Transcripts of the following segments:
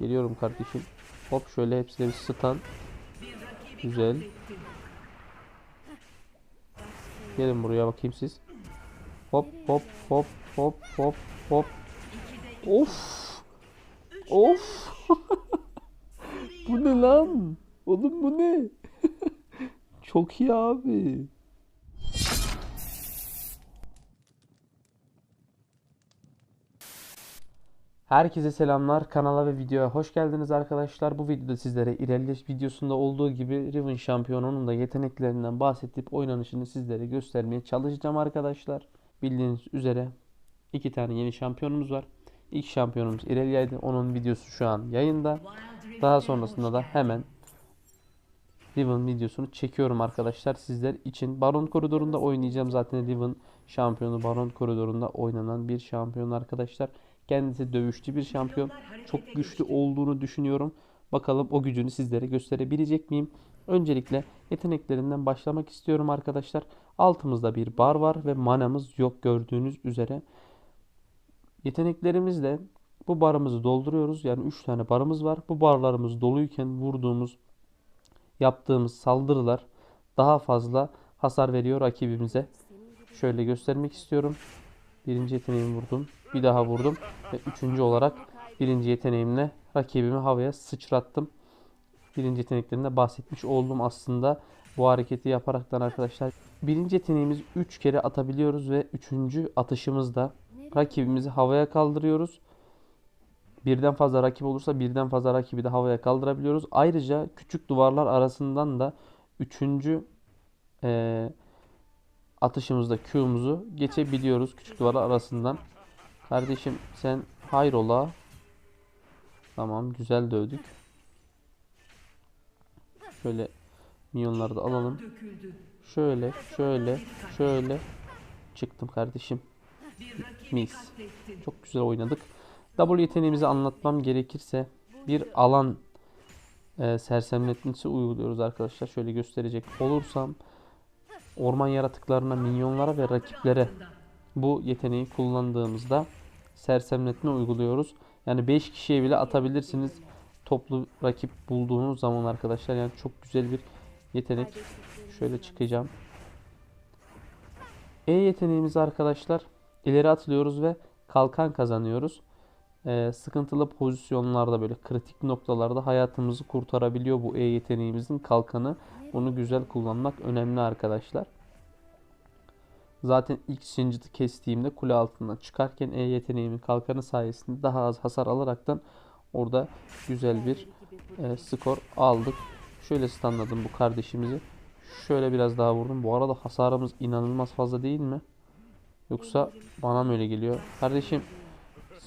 Geliyorum kardeşim. Hop şöyle hepsine bir stun. Güzel. Gelin buraya bakayım siz. Hop hop hop hop hop hop. Of. Of. bu ne lan? Oğlum bu ne? Çok iyi abi. Herkese selamlar. Kanala ve videoya hoş geldiniz arkadaşlar. Bu videoda sizlere ilerleyiş videosunda olduğu gibi Riven şampiyonunun da yeteneklerinden bahsedip oynanışını sizlere göstermeye çalışacağım arkadaşlar. Bildiğiniz üzere iki tane yeni şampiyonumuz var. İlk şampiyonumuz İrelia'ydı. Onun videosu şu an yayında. Daha sonrasında da hemen Riven videosunu çekiyorum arkadaşlar sizler için. Baron koridorunda oynayacağım zaten Riven şampiyonu Baron koridorunda oynanan bir şampiyon arkadaşlar. Kendisi dövüşçü bir şampiyon. Çok güçlü olduğunu düşünüyorum. Bakalım o gücünü sizlere gösterebilecek miyim? Öncelikle yeteneklerinden başlamak istiyorum arkadaşlar. Altımızda bir bar var ve manamız yok gördüğünüz üzere. Yeteneklerimizle bu barımızı dolduruyoruz. Yani 3 tane barımız var. Bu barlarımız doluyken vurduğumuz yaptığımız saldırılar daha fazla hasar veriyor rakibimize. Şöyle göstermek istiyorum. Birinci yeteneğimi vurdum. Bir daha vurdum. Ve üçüncü olarak birinci yeteneğimle rakibimi havaya sıçrattım. Birinci yeteneklerinde bahsetmiş oldum aslında. Bu hareketi yaparaktan arkadaşlar. Birinci yeteneğimizi 3 kere atabiliyoruz ve üçüncü atışımızda rakibimizi havaya kaldırıyoruz. Birden fazla rakip olursa birden fazla rakibi de havaya kaldırabiliyoruz. Ayrıca küçük duvarlar arasından da üçüncü eee atışımızda Q'muzu geçebiliyoruz küçük duvarlar arasından. Kardeşim sen hayrola. Tamam güzel dövdük. Şöyle milyonları da alalım. Şöyle şöyle şöyle çıktım kardeşim. Mis. Çok güzel oynadık. W yeteneğimizi anlatmam gerekirse bir alan e, sersemletmesi uyguluyoruz arkadaşlar. Şöyle gösterecek olursam orman yaratıklarına, minyonlara ve rakiplere bu yeteneği kullandığımızda sersemletme uyguluyoruz. Yani 5 kişiye bile atabilirsiniz toplu rakip bulduğunuz zaman arkadaşlar. Yani çok güzel bir yetenek. Şöyle çıkacağım. E yeteneğimizi arkadaşlar ileri atılıyoruz ve kalkan kazanıyoruz. Ee, sıkıntılı pozisyonlarda böyle kritik noktalarda hayatımızı kurtarabiliyor bu E yeteneğimizin kalkanı. Bunu güzel kullanmak önemli arkadaşlar. Zaten ilk Singed'ı kestiğimde kule altından çıkarken E yeteneğimin kalkanı sayesinde daha az hasar alaraktan orada güzel bir e, skor aldık. Şöyle stunladım bu kardeşimizi. Şöyle biraz daha vurdum. Bu arada hasarımız inanılmaz fazla değil mi? Yoksa bana mı öyle geliyor? Kardeşim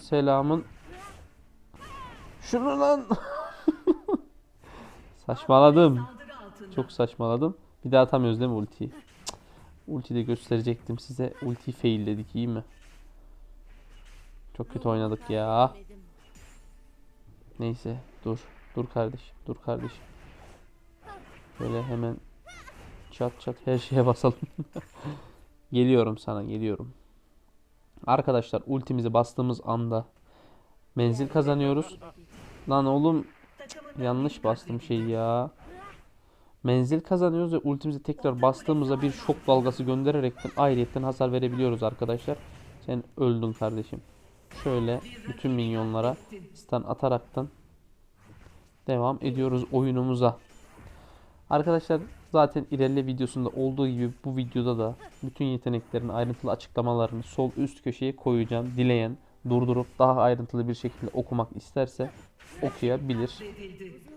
selamın. Şunu lan. Saçmaladım. Çok saçmaladım. Bir daha atamıyoruz değil mi ultiyi? Ultiyi de gösterecektim size. Ultiyi failledik iyi mi? Çok kötü oynadık ya. Neyse dur. Dur kardeşim. Dur kardeşim. Böyle hemen çat çat her şeye basalım. geliyorum sana geliyorum. Arkadaşlar ultimizi bastığımız anda menzil kazanıyoruz. Lan oğlum yanlış bastım şey ya. Menzil kazanıyoruz ve ultimizi tekrar bastığımızda bir şok dalgası göndererekten ayrıyetten hasar verebiliyoruz arkadaşlar. Sen öldün kardeşim. Şöyle bütün minyonlara stun ataraktan devam ediyoruz oyunumuza. Arkadaşlar zaten ilerle videosunda olduğu gibi bu videoda da bütün yeteneklerin ayrıntılı açıklamalarını sol üst köşeye koyacağım. Dileyen durdurup daha ayrıntılı bir şekilde okumak isterse okuyabilir.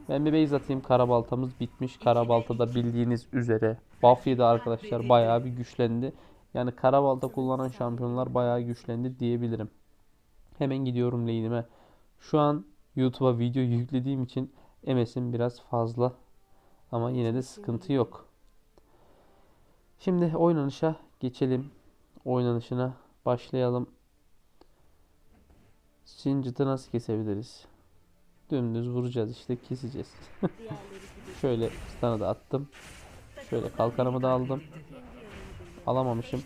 Ben bir base atayım. Karabaltamız bitmiş. Karabaltada bildiğiniz üzere buff yedi arkadaşlar. Bayağı bir güçlendi. Yani karabalta kullanan şampiyonlar bayağı güçlendi diyebilirim. Hemen gidiyorum lane'ime. Şu an YouTube'a video yüklediğim için MS'im biraz fazla. Ama yine de sıkıntı yok. Şimdi oynanışa geçelim. Oynanışına başlayalım. Singed'ı nasıl kesebiliriz? Dümdüz vuracağız işte keseceğiz. Şöyle stun'ı da attım. Şöyle kalkanımı da aldım. Alamamışım.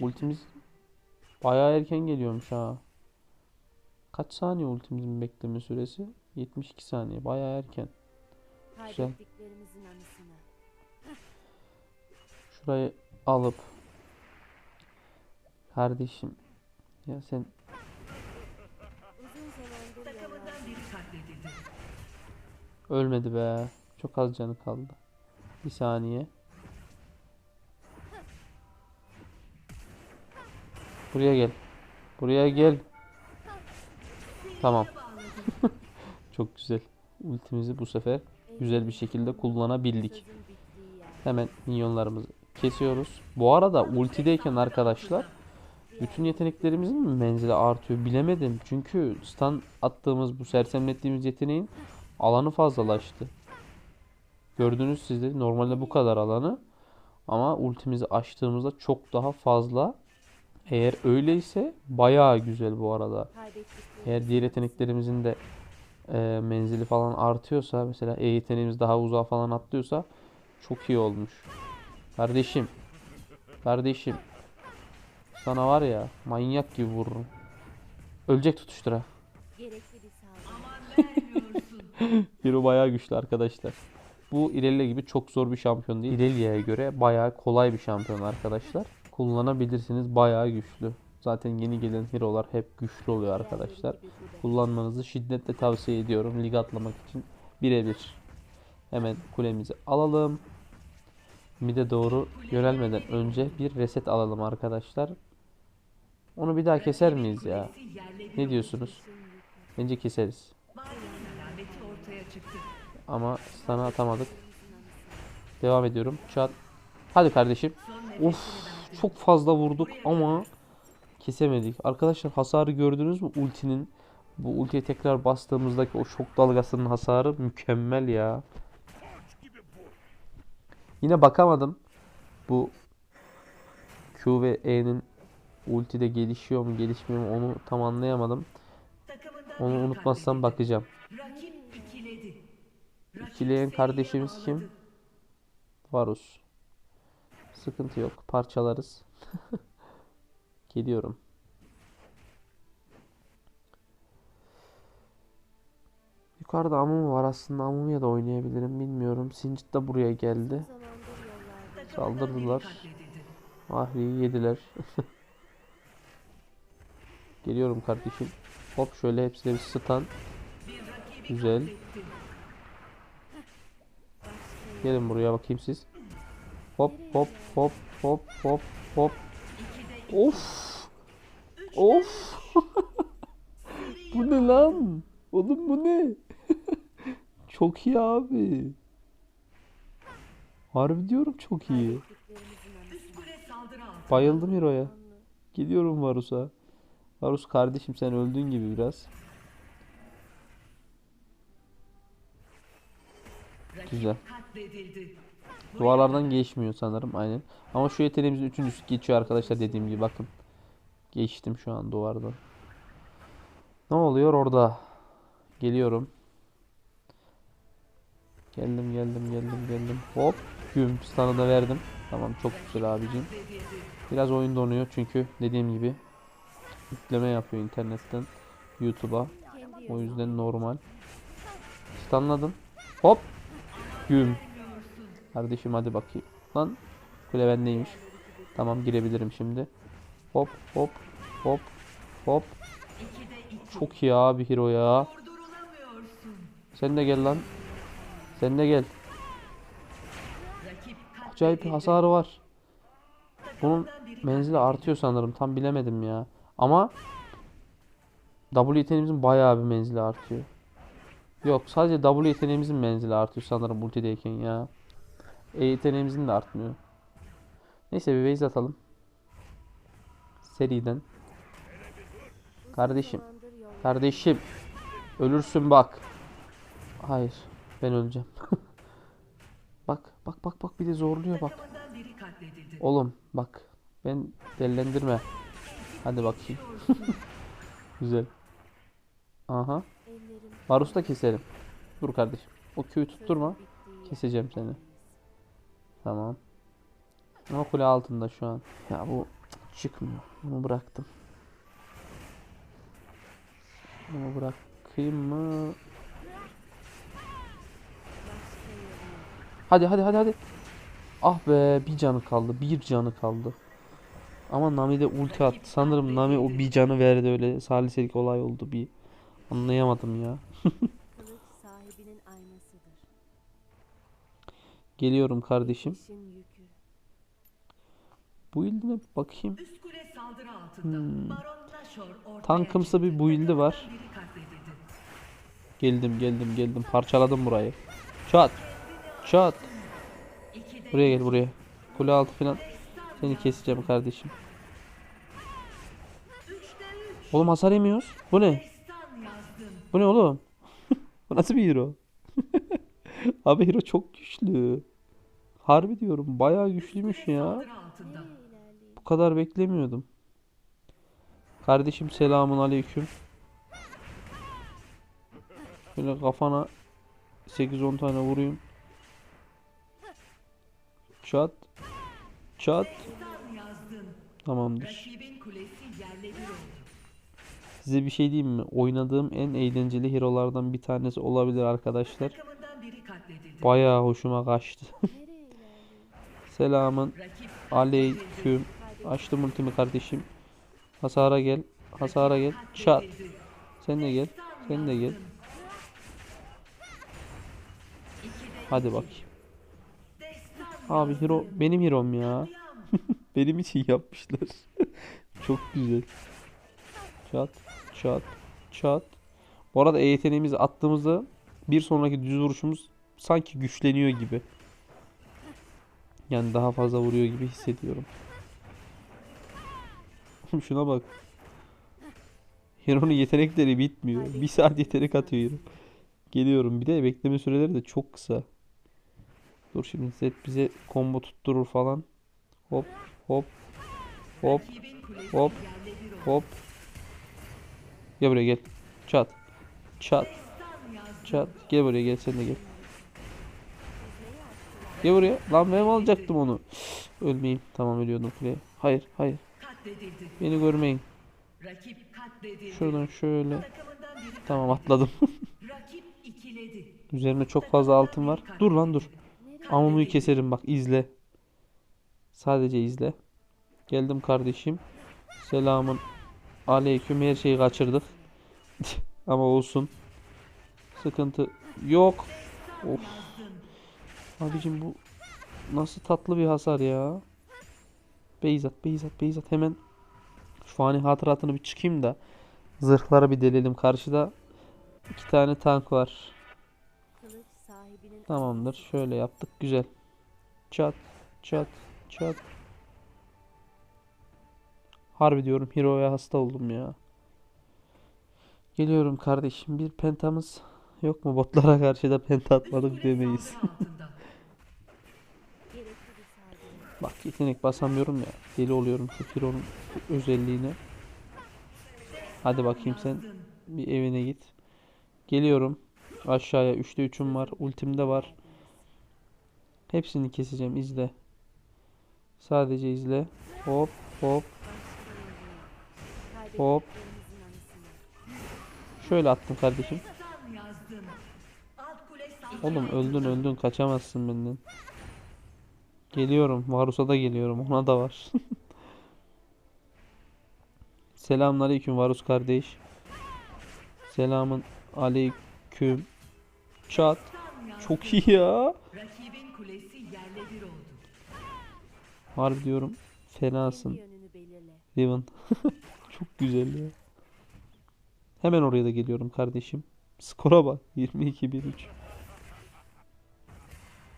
Ultimiz bayağı erken geliyormuş ha. Kaç saniye ultimizin bekleme süresi? 72 saniye. Bayağı erken. Anısına. Şurayı alıp kardeşim ya sen ölmedi be. Çok az canı kaldı. Bir saniye. Buraya gel. Buraya gel. Tamam. Çok güzel. Ultimizi bu sefer güzel bir şekilde kullanabildik. Hemen minyonlarımızı kesiyoruz. Bu arada ultideyken arkadaşlar bütün yeteneklerimizin mi menzili artıyor bilemedim. Çünkü stun attığımız bu sersemlettiğimiz yeteneğin alanı fazlalaştı. Gördünüz siz de normalde bu kadar alanı ama ultimizi açtığımızda çok daha fazla. Eğer öyleyse bayağı güzel bu arada. Eğer diğer yeteneklerimizin de e, menzili falan artıyorsa mesela E yeteneğimiz daha uzağa falan atlıyorsa çok iyi olmuş. Kardeşim. Kardeşim. Sana var ya manyak gibi vururum. Ölecek tutuştura. Hero bayağı güçlü arkadaşlar. Bu Irelia gibi çok zor bir şampiyon değil. Irelia'ya göre bayağı kolay bir şampiyon arkadaşlar. Kullanabilirsiniz bayağı güçlü. Zaten yeni gelen hero'lar hep güçlü oluyor arkadaşlar. Kullanmanızı şiddetle tavsiye ediyorum. Lig atlamak için birebir. Hemen kulemizi alalım. Mide doğru yönelmeden önce bir reset alalım arkadaşlar. Onu bir daha keser miyiz ya? Ne diyorsunuz? Bence keseriz. Ama sana atamadık. Devam ediyorum. Çat. Hadi kardeşim. Of çok fazla vurduk ama kesemedik. Arkadaşlar hasarı gördünüz mü ultinin? Bu ultiye tekrar bastığımızdaki o şok dalgasının hasarı mükemmel ya. Yine bakamadım. Bu Q ve E'nin ultide gelişiyor mu gelişmiyor mu onu tam anlayamadım. Onu unutmazsam bakacağım. Seriye kardeşimiz kim? Varus. Sıkıntı yok. Parçalarız. Geliyorum. Yukarıda Amumu var aslında. Amumu'ya da oynayabilirim. Bilmiyorum. Singed de buraya geldi. Saldırdılar. Ahri'yi yediler. Geliyorum kardeşim. Hop şöyle hepsine bir stun. Güzel. Gelin buraya bakayım siz. Hop hop hop hop hop hop. Of. Of. bu ne lan? Oğlum bu ne? çok iyi abi. Harbi diyorum çok iyi. Bayıldım Hero'ya. Gidiyorum Varus'a. Varus kardeşim sen öldün gibi biraz. Güzel. Duvarlardan geçmiyor sanırım aynen. Ama şu yeteneğimizin üçüncüsü geçiyor arkadaşlar dediğim gibi bakın. Geçtim şu an duvardan. Ne oluyor orada? Geliyorum. Geldim geldim geldim geldim. Hop. Güm stun'ı da verdim. Tamam çok güzel abicim. Biraz oyun donuyor çünkü dediğim gibi yükleme yapıyor internetten YouTube'a. O yüzden normal. Stunladım. Hop. Güm. Kardeşim hadi bakayım. Lan kule bendeymiş. Tamam girebilirim şimdi. Hop hop hop hop. Çok iyi abi hero ya. Sen de gel lan. Sen de gel. Acayip bir hasarı var. Bunun menzili artıyor sanırım. Tam bilemedim ya. Ama W yeteneğimizin bayağı bir menzili artıyor. Yok sadece W yeteneğimizin menzili artıyor sanırım ultideyken ya. E yeteneğimizin de artmıyor. Neyse bir base atalım. Seriden. Kardeşim. Kardeşim. Ölürsün bak. Hayır. Ben öleceğim. bak bak bak bak bir de zorluyor bak. Oğlum bak. Ben delilendirme. Hadi bakayım. Güzel. Aha. Varus'u da keserim. Dur kardeşim. O Q'yu tutturma. Keseceğim seni. Tamam. Ama kule altında şu an. Ya bu çıkmıyor. Bunu bıraktım. Bunu bırakayım mı? Hadi hadi hadi hadi. Ah be bir canı kaldı. Bir canı kaldı. Ama Nami de ulti attı. Sanırım Nami o bir canı verdi öyle saliselik olay oldu bir. Anlayamadım ya. Kılıç sahibinin aynasıdır. Geliyorum kardeşim. İşin yükü. Bu ildine bir bakayım. Üst kule saldırı altında. Hmm. Baron Nashor ortaya Tankımsı bir çıktı. build'i var. Takımından biri katledildi. Geldim geldim geldim. Parçaladım burayı. Çat. Çat. İkide Buraya gel buraya. Kule altı falan. Seni keseceğim kardeşim. Oğlum hasar yemiyoruz. Bu ne? Bu ne oğlum? Bu nasıl bir hero? Abi hero çok güçlü. Harbi diyorum bayağı güçlüymüş ya. Bu kadar beklemiyordum. Kardeşim selamun aleyküm. Böyle kafana 8-10 tane vurayım. Çat. Çat. Tamamdır. Rakibin kulesi yerle bir oldu. Size bir şey diyeyim mi? Oynadığım en eğlenceli hero'lardan bir tanesi olabilir arkadaşlar. Bayağı hoşuma kaçtı. Selamın aleyküm. Açtım ultimi kardeşim. Hasara gel. Hasara gel. Çat. Sen de gel. Sen de gel. Hadi bakayım. Abi hero benim hero'm ya. Benim için yapmışlar. Çok güzel. Çat, çat, çat. Bu arada E yeteneğimizi attığımızda bir sonraki düz vuruşumuz sanki güçleniyor gibi. Yani daha fazla vuruyor gibi hissediyorum. Şuna bak. Hero'nun yetenekleri bitmiyor. Bir saat yetenek atıyor. Geliyorum. Bir de bekleme süreleri de çok kısa. Dur şimdi Zed bize combo tutturur falan. Hop hop hop hop, hop. Gel buraya gel. Çat. Çat. Çat. Gel buraya gel sen de gel. Gel buraya. Lan ben alacaktım onu? Ölmeyeyim. Tamam ölüyordum kuleye. Hayır hayır. Beni görmeyin. Şuradan şöyle. Tamam atladım. Üzerimde çok fazla altın var. Dur lan dur. Amumuyu keserim bak izle. Sadece izle. Geldim kardeşim. Selamun aleyküm. Her şeyi kaçırdık. Ama olsun. Sıkıntı yok. Of. Abicim bu nasıl tatlı bir hasar ya. Beyzat, Beyzat, Beyzat hemen şu fani hatıratını bir çıkayım da zırhlara bir delelim. Karşıda iki tane tank var. Tamamdır. Şöyle yaptık. Güzel. Çat, çat, çat. Harbi diyorum Hero'ya hasta oldum ya. Geliyorum kardeşim. Bir pentamız yok mu? Botlara karşı da penta atmadık demeyiz. Bak yetenek basamıyorum ya. Deli oluyorum şu Hero'nun özelliğine. Hadi bakayım sen bir evine git. Geliyorum. Aşağıya 3'te 3'üm var. Ultim de var. Hepsini keseceğim. izle. Sadece izle. Hop hop. Hop. Şöyle attım kardeşim. Oğlum öldün öldün kaçamazsın benden. Geliyorum. Varus'a da geliyorum. Ona da var. Selamünaleyküm Varus kardeş. Selamın aleyküm. Çat. Çok iyi ya. Harbi diyorum. Fenasın. Riven. Çok güzel ya. Hemen oraya da geliyorum kardeşim. Skora bak. 22-1-3.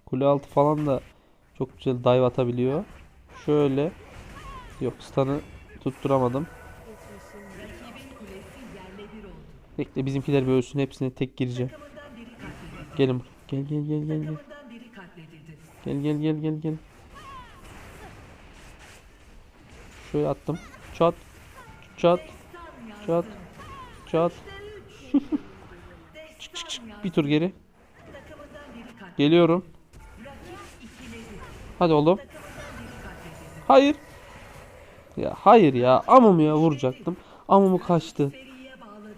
Kule altı falan da çok güzel dive atabiliyor. Şöyle. Yok stun'ı tutturamadım. Bekle bizimkiler bir ölsün. Hepsine tek gireceğim. Gelin. Gel gel gel gel gel. Gel gel gel gel gel. Şöyle attım. Çat. Çat. Çat. Çat. Destan yazdın. Bir tur geri. Geliyorum. Hadi oğlum. Hayır. Ya hayır ya. Amum ya vuracaktım. Amumu kaçtı.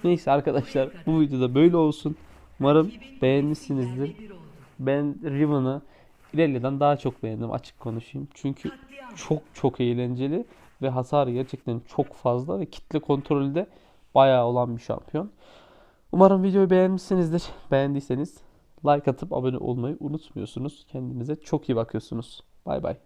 Neyse arkadaşlar bu videoda böyle olsun. Umarım beğenmişsinizdir. Ben Riven'ı İrelia'dan daha çok beğendim açık konuşayım. Çünkü çok çok eğlenceli ve hasarı gerçekten çok fazla ve kitle kontrolü de bayağı olan bir şampiyon. Umarım videoyu beğenmişsinizdir. Beğendiyseniz like atıp abone olmayı unutmuyorsunuz. Kendinize çok iyi bakıyorsunuz. Bay bay.